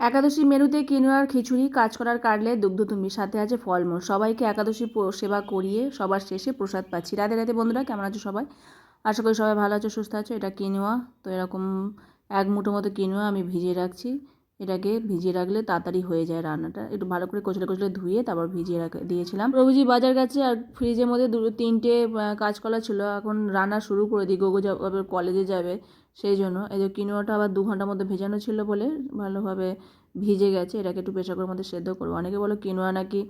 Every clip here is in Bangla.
একাদশী মেনুতে কিনোয়ার খিচুড়ি কাজ করার কাটলে দুগ্ধ তুমি সাথে আছে ফলমূল। সবাইকে একাদশী সেবা করিয়ে সবার শেষে প্রসাদ পাচ্ছি। রাতে রাতে বন্ধুরা, কেমন আছো সবাই? আশা করি সবাই ভালো আছো, সুস্থ আছো। এটা কিনোয়া, তো এরকম এক মুঠো মতো কিনোয়া আমি ভিজিয়ে রাখছি। এটাকে ভিজিয়ে রাখলে তাড়াতাড়ি হয়ে যায় রান্নাটা। একটু ভালো করে কচলে কচলে ধুয়ে তারপর ভিজিয়ে রাখে দিয়েছিলাম। প্রভুজি বাজার গেছে আর ফ্রিজের মধ্যে দুটো তিনটে আহ, কাঁচকলা ছিল। এখন রান্না শুরু করে দিই। গোগো যাবে কলেজে যাবে সেই জন্য। এই যে কিনোয়াটা আবার দু ঘণ্টার মধ্যে ভেজানো ছিল বলে ভালোভাবে ভিজে গেছে। এটাকে একটু প্রেশার কুকারের মধ্যে সেদ্ধ করব। অনেকে বলো কিনোয়া নাকি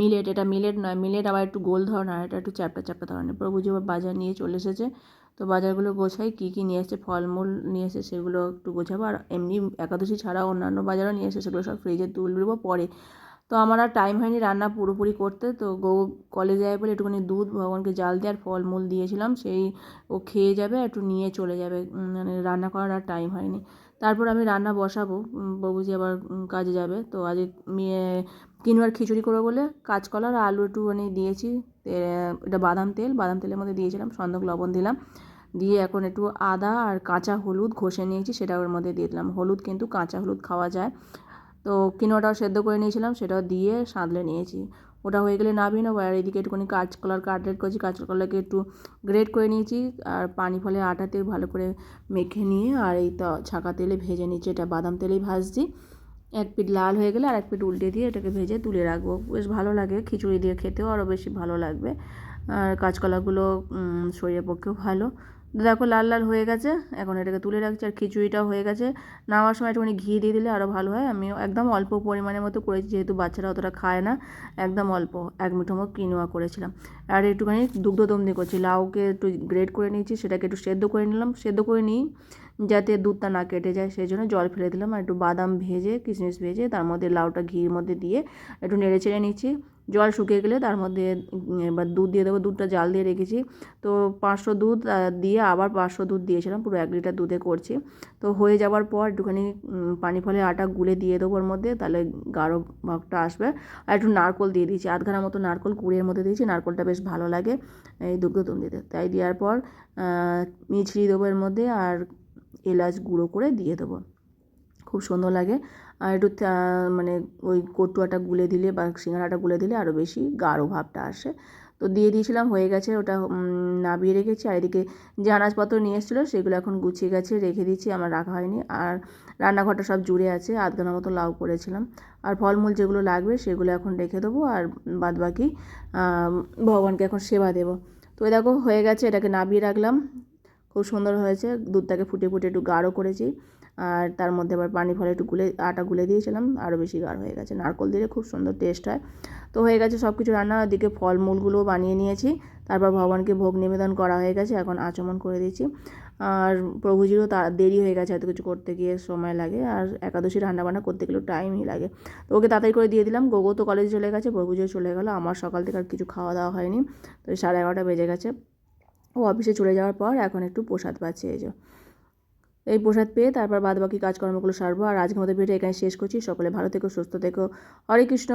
মিলেট এটা মিলেট নয়। মিলেট আবার একটু গোল ধরনের এটা একটু চ্যাপটা চ্যাপটা ধরনের। প্রভুজি আবার বাজার নিয়ে চলে এসেছে। তো বাজারগুলো গোছাই কী কী নিয়ে এসেছে, ফলমূল নিয়ে এসে সেগুলো একটু গোছাবো। আর এমনি একাদশী ছাড়াও অন্যান্য বাজারও নিয়ে এসে সেগুলো সব ফ্রিজে তুলবো পরে। তো আমার আর টাইম হয়নি রান্না পুরোপুরি করতে, তো গো কলেজে যাবে বলে একটুখানি দুধ, ভগবানকে জাল দিয়ে আর ফলমূল দিয়েছিলাম, সেই ও খেয়ে যাবে একটু নিয়ে চলে যাবে। মানে রান্না করার আর টাইম হয়নি। তারপর আমি রান্না বসাবো বাবুজি আবার কাজে যাবে। তো আজ কিনোয়ার খিচুড়ি করব বলে কাঁচকলা আর আলু একটুখানি দিয়েছি এটা বাদাম তেল, বাদাম তেলের মধ্যে দিয়েছিলাম, সন্দক লবণ দিলাম। দিয়ে এখন একটু আদা আর কাঁচা হলুদ ঘষে নিয়েছি, সেটা ওর মধ্যে দিয়ে দিলাম। হলুদ কিন্তু কাঁচা হলুদ খাওয়া যায়। তো কিনোয়াটাও সেদ্ধ করে নিয়েছিলাম, সেটাও দিয়ে সাঁতলে নিয়েছি। ওটা হয়ে গেলে নামিয়ে নেব। আর এদিকে একটুখানি কাঁচকলার কাটলেট করেছি কাঁচকলাকে একটু গ্রেট করে নিয়েছি। আর পানি ফলে আটাতে ভালো করে মেখে নিয়ে আর এই তো ছাকা তেলে ভেজে নিচ্ছি এটা বাদাম তেলেই ভাজছি। এক পিঠ লাল হয়ে গেলে আর এক পিঠ উল্টে দিয়ে এটাকে ভেজে তুলে রাখব। বেশ ভালো লাগে খিচুড়ি দিয়ে খেতেও, আরও বেশি ভালো লাগবে। আর কাঁচকলাগুলো শরীরের পক্ষেও ভালো। দেখো লাল লাল হয়ে গেছে, এখন এটাকে তুলে রাখছি আর খিচুড়িটাও হয়ে গেছে। নামার সময় একটুখানি ঘি দিয়ে দিলে আরও ভালো হয়। আমি একদম অল্প পরিমাণের মতো করেছি, যেহেতু বাচ্চারা অতটা খায় না, একদম অল্প, এক মুঠো মতো কিনোয়া করেছিলাম। আর একটুখানি দুগ্ধ দমনি করছি, লাউকে একটু গ্রেড করে নিয়েছি, সেটাকে একটু সেদ্ধ করে নিলাম। সেদ্ধ করে নিই, যাতে দুধটা না কেটে যায়, সেই জন্য জল ফেলে দিলাম। আর একটু বাদাম ভেজে, কিশমিশ ভেজে, তার মধ্যে লাউটা ঘির মধ্যে দিয়ে একটু নেড়ে চেড়ে নিচ্ছি। জল শুকিয়ে গেলে তার মধ্যে এবার দুধ দিয়ে দেবো, দুধটা জাল দিয়ে রেখেছি। তো পাঁচশো দুধ দিয়ে আবার পাঁচশো দুধ দিয়েছিলাম, পুরো এক লিটার দুধে করছি। তো হয়ে যাওয়ার পর একটুখানি পানি ফলে আটা গুলে দিয়ে দেবো ওর মধ্যে, তাহলে গাঢ় ভাবটা আসবে। আর একটু নারকোল দিয়ে দিয়েছি আধ ঘানার মতো নারকোল কুড়ির মধ্যে দিয়েছি, নারকোলটা বেশ ভালো লাগে এই দুগ্ধ দিতে। তাই দেওয়ার পর মিছরি দেবো এর মধ্যে আর এলাচ গুঁড়ো করে দিয়ে দেবো। খুব সুন্দর লাগে। আর একটু মানে ওই কটুয়াটা গুলে দিলে বা সিঙ্গারাটা গুলে দিলে আরও বেশি গাঢ় ভাবটা আসে। তো দিয়ে দিয়েছিলাম, হয়ে গেছে, ওটা নাবিয়ে রেখেছি। আর এদিকে যে আনাজপত্র নিয়ে এসেছিল, সেগুলো এখন গুছিয়ে গেছে, রেখে দিচ্ছি আমার রাখা হয়নি। আর রান্নাঘরটা সব জুড়ে আছে, আধখানা মতো লাউ করেছিলাম। আর ফলমূল যেগুলো লাগবে, সেগুলো এখন রেখে দেবো, আর বাদ বাকি ভগবানকে এখন সেবা দেবো। তো দেখো, হয়ে গেছে, এটাকে নাবিয়ে রাখলাম। খুব সুন্দর হয়েছে, দুধটাকে ফুটে ফুটে একটু গাঢ় করেছি। আর তার মধ্যে আবার পানি ফলে একটু গুলে, আটা গুলে দিয়েছিলাম আরও বেশি গাঢ় হয়ে গেছে। নারকল দিলে খুব সুন্দর টেস্ট হয়। তো হয়ে গেছে সব কিছু রান্না, ওদিকে ফলমূলগুলোও বানিয়ে নিয়েছি। তারপর ভগবানকে ভোগ নিবেদন করা হয়ে গেছে, এখন আচমন করে দিয়েছি। আর প্রভুজিরও তা, দেরি হয়ে গেছে এত কিছু করতে গিয়ে সময় লাগে, আর একাদশী রান্নাবান্না করতে গেলেও টাইমই লাগে। তো ওকে তাড়াতাড়ি করে দিয়ে দিলাম, গোগো তো কলেজে চলে গেছে, প্রভুজিও চলে গেলো, আমার সকাল থেকে আর কিছু খাওয়া দাওয়া হয়নি। তো সাড়ে এগারোটা বেজে গেছে। ও অফিসে চলে যাওয়ার পর এখন একটু প্রসাদ পাচ্ছে, এই যে। এই প্রসাদ পেয়ে তারপর বাদ বাকি কাজকর্মগুলো সারবো। আর আজকে মতো ভিডিও এখানে শেষ করছি। সকলে ভালো থেকো, সুস্থ থেকো। হরে কৃষ্ণ।